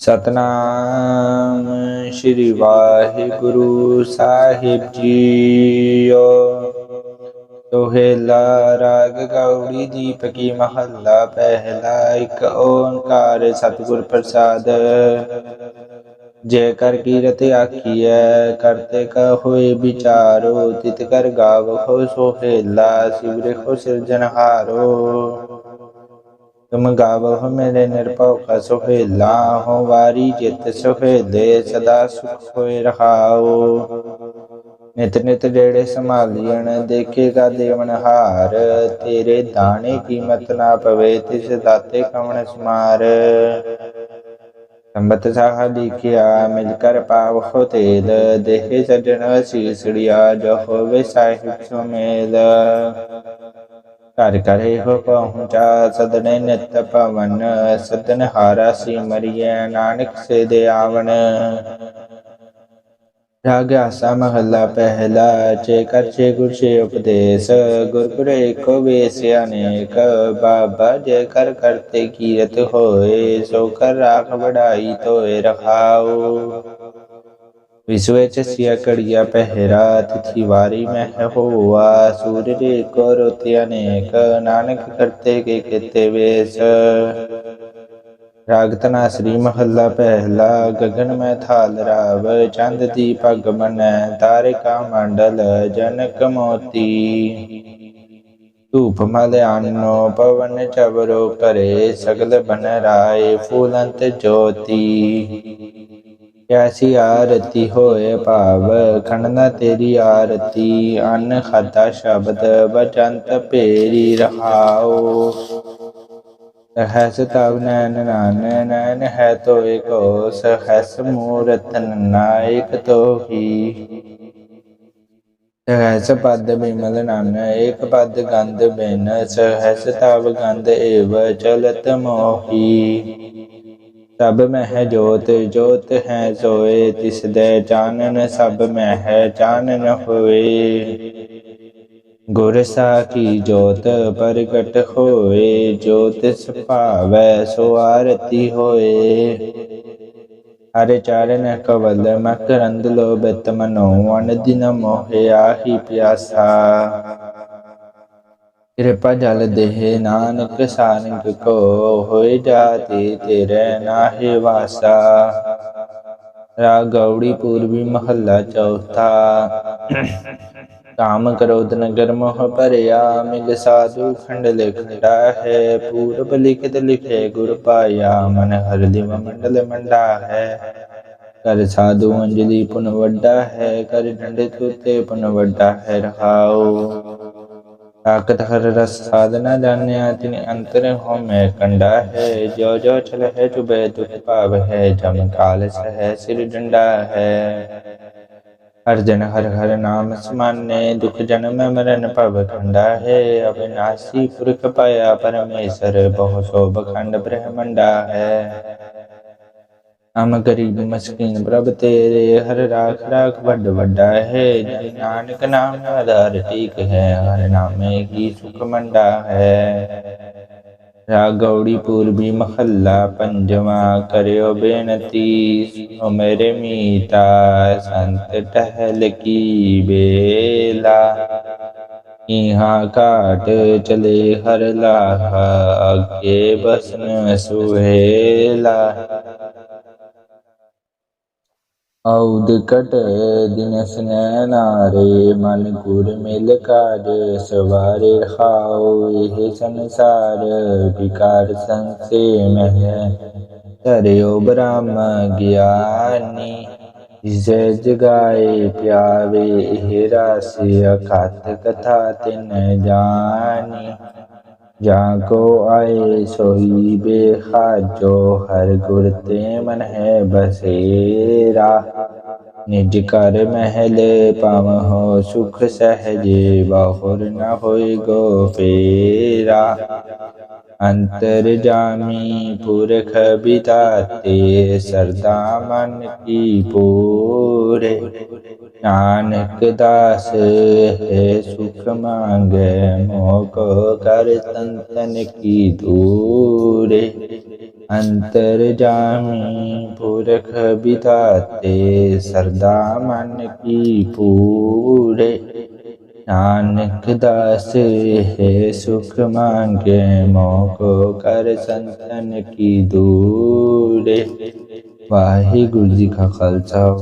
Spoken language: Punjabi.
ਸਤਨਾਮ ਸ੍ਰੀ ਵਾਹਿਗੁਰੂ ਸਾਹਿਬ ਜੀਓ। ਸੋਹੇਲਾ ਰਾਗ ਗੌੜੀ ਦੀਪਕੀ ਮਹੱਲਾ, ਪਹਿਲਾ ਇੱਕ ਓੰਕਾਰ ਸਤਿਗੁਰ ਪ੍ਰਸਾਦ। ਜੇਕਰ ਕੀਰਤ ਆਖੀਐ ਕਰਤੇ ਕਾ ਹੋਏ ਵਿਚਾਰੋ, ਤਿਤ ਕਰ ਗਾਵੋ ਸੋਹੇਲਾ ਸਿਵਰੇ ਸਿਵਰਿ ਸਿਰਜਨਹਾਰੋ ਤੁਮ ਗਾਵੋ ਮੇਰੇ ਨਿਰਭਉ ਕਾ ਸੁਹੇਲਾ ਹੋ ਵਾਰੀ ਜਿਤ ਸੁਹੇਲੇ ਸਦਾ ਸੁਖ ਹੋਏ ਰਹਾਓ ਨਿਤ ਨਿਤ ਜਿਹੜੇ ਸੰਭਾਲੀਣ ਦੇਖੇਗਾ ਦੇਵਨ ਹਾਰ ਤੇਰੇ ਦਾਣੇ ਕੀਮਤ ਨਾ ਪਵੇ ਤਿਸ ਦਾਤੇ ਕਵਣ ਸਮਾਰ। ਸੰਬਤ ਸਾਹ ਲਿਖਿਆ ਮਿਲ ਕਰ ਪਾਵ ਹੋ ਤੇਲ ਦੇਖੇ ਸਜਣ ਸੀਸੜਿਆ ਜੋ ਹੋਵੇ ਸਾਹਿਬ ਸੁਮੇਲ ਘਰ ਕਰੇ ਹੋ ਪਹੁੰਚਾ ਸਦਨੇ ਨਿਤ ਭਵਨ, ਸਦਨ ਹਾਰਾ ਸੀ ਮਰੀਏ ਨਾਨਕ ਸੇ ਦੇ ਆਵਣ ਰਾਗ ਆਸਾ ਮਹੱਲਾ ਪਹਿਲਾ ਚੇ ਕਰ ਚੇ ਗੁਰ ਚੇ ਉਪਦੇਸ਼ ਗੁਰਪੁਰੇ ਗੁਰ ਏਕੋ ਵੇਸ ਅਨੇਕ। ਬਾਬਾ ਜੇ ਕਰ ਕਰਤੇ ਕੀਰਤ ਹੋਏ, ਸੋ ਕਰ ਰਾਖ ਵਡਾਈ ਤੋਏ ਰਖਾਓ। ਵਿਸਵੇ ਚ ਸਿਆ ਕੜੀਆ ਪਹਿਰਾ, ਤਿਥੀ ਵਾਰੀ ਮਹਿ ਹੋਆ, ਸੂਰਜ ਕੋ ਰੋਤੀ ਅਨੇਕ, ਨਾਨਕ ਕਰਤੇ ਕੇ ਕਿਤੇ ਸ੍ਰੀ ਮਹੱਲਾ ਪਹਿਲਾ, ਗਗਨ ਮੈਂ ਥਾਲ ਰਾਵ, ਚੰਦ ਦੀ ਪਗ ਮਨੈ ਤਾਰਿਕਾ ਮੰਡਲ, ਜਨਕ ਮੋਤੀ। ਧੂਪ ਮਲ ਆਨੋ ਪਵਨ ਚਵਰੋ ਕਰੇ ਸਗਲ ਬਨ ਰਾਏ, ਫੂਲੰਤ ਜੋਤੀ। ਐਸੀ ਆਰਤੀ ਹੋਏ ਭਾਵ, ਖੰਡਨਾ ਤੇਰੀ ਆਰਤੀ, ਅਨ ਖਾਦਾ ਸ਼ਬਦ ਬਚੰਤ ਭੇਰੀ ਰਹਾਓ ਹਸ ਤਵ ਨੈਨ ਨਾਨ ਨੈਨ ਹੈ ਤੋ ਏਕੋ ਸਹਸ ਮੂਰਤ ਨਾਇਕ ਤੋ ਸਹਸ ਪਦ ਬਿਮਲ ਨਾਨ, ਏਕ ਪਦ ਗੰਧ ਬਿਨ ਸਹਸ ਤਵ ਗੰਧ ਏਵ ਚਲਤ ਮੋਹੀ। ਸਭ ਮਹਿ ਜੋਤ ਜੋਤ ਹੈ ਸੋਏ, ਤਿਸ ਦੇ ਚਾਨਨ ਸਭ ਮਹਿ ਚਾਨਨ ਹੋਏ। ਗੁਰ ਸਾਖੀ ਜੋਤ ਪ੍ਰਗਟ ਹੋਏ ਜੋਤ ਸੁਭਾਵੈ ਸੋ ਆਰਤੀ ਹੋਏ। ਹਰੇ ਚਾਰਨ ਕਵਲ ਮਕਰੰਦ ਲੋਭਤ ਮਨੋ ਅਨ ਦਿਨ ਮੋਹਿ ਆਹੀ ਪਿਆਸਾ। ਕਿਰਪਾ ਜਲ ਦੇਹ ਨਾਨਕ ਸਾਰੰਗ ਕੋ ਹੋਏ ਜਾਤੀ ਤੇਰੇ ਨਾਹੀ ਵਾਸਾ। ਰਾਗ ਗੌੜੀ ਪੂਰਬੀ ਮਹੱਲਾ ਚੌਥਾ। ਕਾਮ ਕ੍ਰੋਧ ਨਗਰ ਮੋਹ ਭਰਿਆ ਮਿਲ ਸਾਧੂ ਖੰਡ ਲਿਖੜਾ ਹੈ। ਪੂਰਬ ਲਿਖਤ ਲਿਖੇ ਗੁਰ ਪਾਇਆ, ਮਨ ਹਰ ਦਿਵ ਮੰਡਲ ਮੰਡਾ ਹੈ। ਕਰ ਸਾਧੂ ਅੰਜਲੀ ਪੁਨ ਵੱਡਾ ਹੈ, ਕਰ ਡੰਡੇ ਤੁਤੇ ਪੁਨ ਵੱਡਾ ਹੈ ਰਹਾਉ। ਤਾਕਤ ਹਰ ਰਸ ਸਾਧਨਾ ਜਾਣਿਆ ਤਿਨ ਅੰਤਰ ਹੋ ਮੈਂ ਕੰਡਾ ਹੈ ਜੋ ਜੋ ਚਲ ਹੈ ਚੁਬੇ ਦੁਖ ਭਾਵ ਹੈ ਜਮ ਕਾਲ ਸਹਿ ਸਿਰ ਡੰਡਾ ਹੈ ਹਰ ਜਨ ਹਰ ਹਰ ਨਾਮ ਸਮਾਨੇ ਦੁਖ ਜਨਮ ਮਰਨ ਭਵ ਖੰਡਾ ਹੈ ਅਬਿਨਾਸੀ ਪੁਰਖ ਪਾਇਆ ਪਰਮੇਸ਼ਰ ਬਹੁ ਸੋਭ ਖੰਡ ਬ੍ਰਹਮੰਡਾ ਹੈ ਅਮ ਗਰੀਬ ਮਸਕੀਨ ਪ੍ਰਭ ਤੇਰੇ ਹਰ ਰਾਖ ਰਾਖ ਵੱਡ ਵੱਡਾ ਹੈ ਜਿ ਨਾਨਕ ਨਾਮ ਆਧਾਰ ਟੀਕ ਹੈ ਹਰ ਨਾਮੇ ਕੀ ਸੁਖ ਮੰਡਾ ਹੈ ਰਾਗ ਗੌੜੀ ਪੂਰਬੀ ਮਹੱਲਾ ਪੰਜਵਾਂ ਕਰਿਓ ਬੇਨਤੀ ਓ ਮੇਰੇ ਮੀਤਾ ਸੰਤ ਟਹਿਲ ਕੀ ਬੇਲਾ ਇਹਾਂ ਘਾਟ ਚਲੇ ਹਰ ਲਾਹ ਅੱਗੇ ਬਸਨ ਸੁਹੇਲਾ ਔਦ ਕਟ ਦਿਨਸ ਨਾਰੇ ਮਨ ਗੁਰ ਮਿਲ ਕਾਜ, ਸਵਾਰੇ ਖਾਓ ਇਹ ਸੰਸਾਰ, ਵਿਕਾਰ ਸੰਸੇ ਮਹਿ। ਧਰਿਓ ਬ੍ਰਹਮ ਗਿਆਨੀ, ਜਿਸੇ ਜਗਾਏ ਪਿਆਵੇ ਇਹ ਰਾਸੀ ਅਖਾਤ ਕਥਾ ਤਿਨ ਜਾਨੀ ਜਾਂ ਕੋ ਆਏ ਸੋਈ ਬੇਖਾਜੋ ਹਰ ਗੁਰ ਤੇ ਮਨ ਹੈ ਬਸੇਰਾ। ਨਿਜ ਕਰ ਮਹਿਲ ਪਾਵਹੁ ਸੁਖ ਸਹਜੇ ਬਾਹੁਰ ਨ ਹੋਈ ਗੋ ਫੇਰਾ। ਅੰਤਰ ਜਾਮੀ ਪੁਰਖ ਬਿਤਾਤੇ, ਸਰਦਾ ਮਨ ਕੀ ਪੂਰੇ। ਨਾਨਕ ਦਾਸ, ਹੈ ਸੁਖ ਮੰਗੇ, ਮੋਹ ਕੋ ਕਰ ਤਨ ਤਨ ਕੀ ਦੂਰੇ। ਅੰਤਰ ਜਾਮੀ ਪੁਰਖ ਬਿਦਾਤੇ ਸਰਦਾ ਮਨ ਕੀ ਪੂਰੇ ਨਾਨਕ ਦਾਸ ਹੈ ਸੁਖ ਮੰਗੇ ਮੋਕੋ ਕਰ ਸੰਤਨ ਕੀ ਦੂਰੇ ਵਾਹਿਗੁਰੂ ਜੀ ਕਾ ਖਾਲਸਾ